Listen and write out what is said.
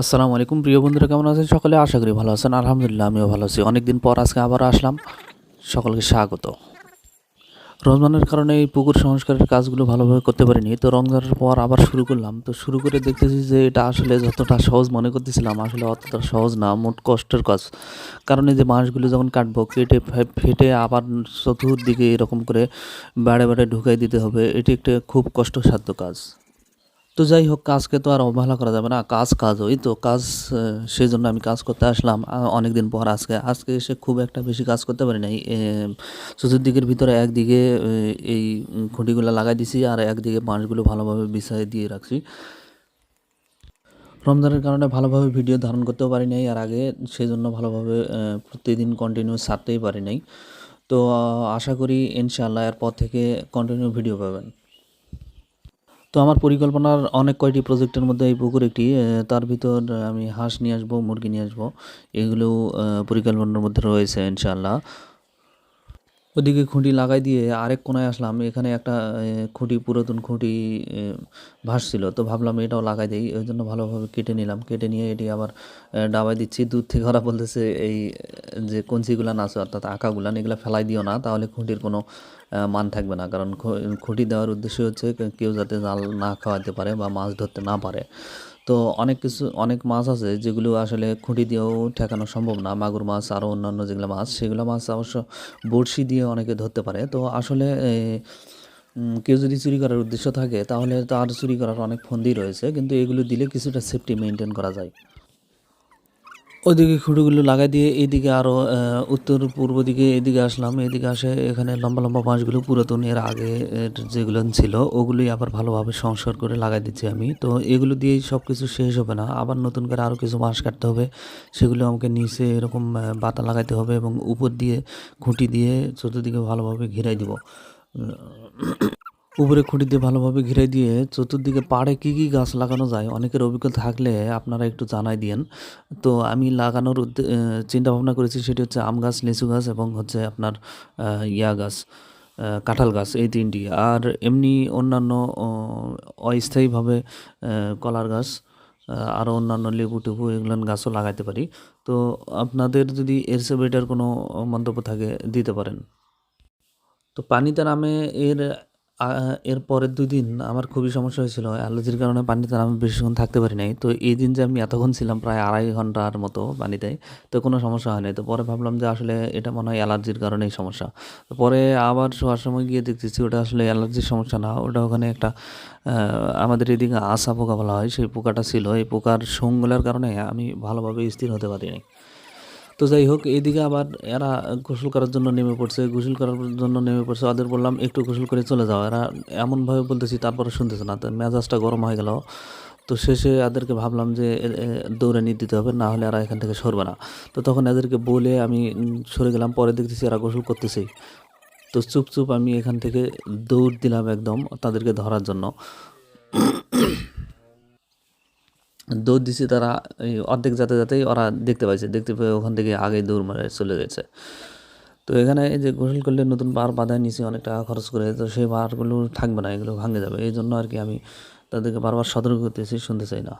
আসসালামু আলাইকুম, প্রিয় বন্ধুরা, কেমন আছেন? সকলে আশা করি ভালো আছেন। আলহামদুলিল্লাহ, আমিও ভালো আছি। অনেকদিন পর আজকে আবার আসলাম। সকলকে স্বাগত। রমজানের কারণে এই পুকুর সংস্কারের কাজগুলো ভালোভাবে করতে পারিনি। তো রমজানের পর আবার শুরু করলাম। তো শুরু করে দেখতেছি যে এটা আসলে যতটা সহজ মনে করতেছিলাম, আসলে অতটা সহজ না, মোট কষ্টের কাজ। কারণ এই যে বাঁশগুলো যখন কাটবো, কেটে ফেটে আবার চতুর্দিকে এরকম করে বেড়ে বেড়ে ঢুকাই দিতে হবে, এটি একটা খুব কষ্টসাধ্য কাজ। তো যাই হোক কাজকে তো আর অবহেলা করা যাবে না। কাজ কাজ, ওই তো কাজ সেই জন্য আমি কাজ করতে আসলাম। অনেক দিন পর আজকে। আজকে এসে খুব একটা বেশি কাজ করতে পারি নাই। চতুর্দিকের ভিতরে একদিকে এই খুঁটিগুলো লাগাই দিছি আর একদিকে বাঁশগুলো ভালোভাবে বিছাই দিয়ে রাখছি। রমজানের কারণে ভালোভাবে ভিডিও ধারণ করতেও পারি নাই। আর আগে সেই জন্য ভালোভাবে প্রতিদিন কন্টিনিউ ছাড়তেই পারি নাই। তো, আশা করি ইনশাআল্লাহ এরপর থেকে কন্টিনিউ ভিডিও পাবেন। তো আমার পরিকল্পনার অনেক কয়টি প্রজেক্টের মধ্যে এই পুকুর একটি তার ভিতর আমি হাঁস নিয়ে আসব, মুরগি নিয়ে আসব, এগুলো পরিকল্পনার মধ্যে রয়েছে ইনশাআল্লাহ। ওদিকে খুঁটি লাগাই দিয়ে আরেক কোনায় আসলাম। এখানে একটা খুঁটি, পুরাতন খুঁটি ভাসছিল। তো ভাবলাম এটাও লাগাই দিই। ওই জন্য ভালোভাবে কেটে নিলাম। কেটে নিয়ে এটি আবার ডাবাই দিচ্ছি। দূর থেকে ওরা বলতেছে, এই, যে কঞ্চিগুলান আছে, অর্থাৎ আঁকাগুলান এগুলো ফেলাই দিও না। তাহলে খুঁটির কোনো মান থাকবে না। কারণ খুঁটি দেওয়ার উদ্দেশ্য হচ্ছে কেউ যাতে জাল না খাওয়াতে পারে বা মাছ ধরতে না পারে। তো অনেক কিছু, অনেক মাছ আছে যেগুলো আসলে খুঁটি দিয়েও ঠেকানো সম্ভব না। মাগুর মাছ আরও অন্যান্য যেগুলো মাছ, সেগুলো মাছ অবশ্য বড়শি দিয়ে অনেকে ধরতে পারে। তো আসলে কেউ যদি চুরি করার উদ্দেশ্য থাকে, তাহলে তার চুরি করার অনেক ফন্দি রয়েছে। কিন্তু এগুলো দিলে কিছুটা সেফটি মেনটেন করা যায়। ওইদিকে খুঁটিগুলো লাগাই দিয়ে এইদিকে আরও উত্তর পূর্ব দিকে এদিকে আসলাম। এদিকে আসে এখানে লম্বা লম্বা বাঁশগুলো পুরাতন। এর আগে যেগুলো ছিল, ওগুলোই আবার ভালোভাবে সংস্কার করে লাগাই দিচ্ছি আমি। তো এগুলো দিয়েই সব কিছু শেষ হবে না। আবার নতুন করে আরও কিছু বাঁশ কাটতে হবে। সেগুলো আমাকে নিচে এরকম বাতা লাগাইতে হবে এবং উপর দিয়ে খুঁটি দিয়ে চতুর্দিকে ভালোভাবে ঘিরাই দিব। উপরে খুঁটি দিয়ে ভালোভাবে ঘিরে দিয়ে চতুর্দিকে পাড়ে কী কী গাছ লাগানো যায়, অনেকের অভিজ্ঞতা থাকলে আপনারা একটু জানাই দিয়েন। তো আমি লাগানোর চিন্তা ভাবনা করেছি সেটি হচ্ছে আম গাছ, লিচু গাছ এবং হচ্ছে আপনার ইয়া গাছ কাঁঠাল গাছ এই তিনটি। আর এমনি অন্যান্য অস্থায়ীভাবে কলার গাছ আরও অন্যান্য লেবু টেবু এগুলো গাছও লাগাইতে পারি। তো আপনাদের যদি এর সে বেটার কোনো মন্তব্য থাকে দিতে পারেন। তো পানিতে নামে এর এর পরের দুই দিন আমার খুবই সমস্যা হয়েছিল। অ্যালার্জির কারণে পানিতে আমি বেশিক্ষণ থাকতে পারি নাই। তো এই দিন যে আমি এতক্ষণ ছিলাম প্রায় আড়াই ঘণ্টার মতো পানিতে, তো কোনো সমস্যা হয়নি। তো পরে ভাবলাম যে আসলে এটা মনে হয় অ্যালার্জির কারণেই সমস্যা। তো পরে আবার শোয়ার সময় গিয়ে দেখতেছি ওটা আসলে অ্যালার্জির সমস্যা না। ওটা ওখানে একটা আমাদের এদিকে আসা পোকা বলা হয়, সেই পোকাটা ছিল। এই পোকার সঙ্গলের কারণে আমি ভালোভাবে স্থির হতে পারিনি। তো যাই হোক, এইদিকে আবার এরা গোসল করার জন্য নেমে পড়ছে। গোসল করার জন্য নেমে পড়ছে। ওদের বললাম, একটু গোসল করে চলে যাও। এরা এমনভাবে বলতেছি তারপরে শুনতেছে না। তো মেজাজটা গরম হয়ে গেল। তো শেষে এদেরকে ভাবলাম যে দৌড়ে নিয়ে দিতে হবে, না হলে এরা এখান থেকে সরবে না। তো তখন এদেরকে বলে আমি সরে গেলাম। পরে দেখতেছি এরা গোসল করতেছে। তো চুপ চুপ আমি এখান থেকে দৌড় দিলাম একদম তাদেরকে ধরার জন্য। দৌড় দিচ্ছে তারা অর্ধেক যাতে যাতেই ওরা দেখতে পাইছে, দেখতে পেয়ে ওখান থেকে আগে দৌড় মারে চলে গেছে। তো এখানে এই যে গোসল করলে নতুন বার বাঁধায় নিচে অনেক টাকা খরচ করে, তো সেই বারগুলো থাকবে না, এগুলো ভাঙে যাবে। এই জন্য আর কি আমি তাদেরকে বারবার সতর্ক করতেছি, শুনতে চাই না।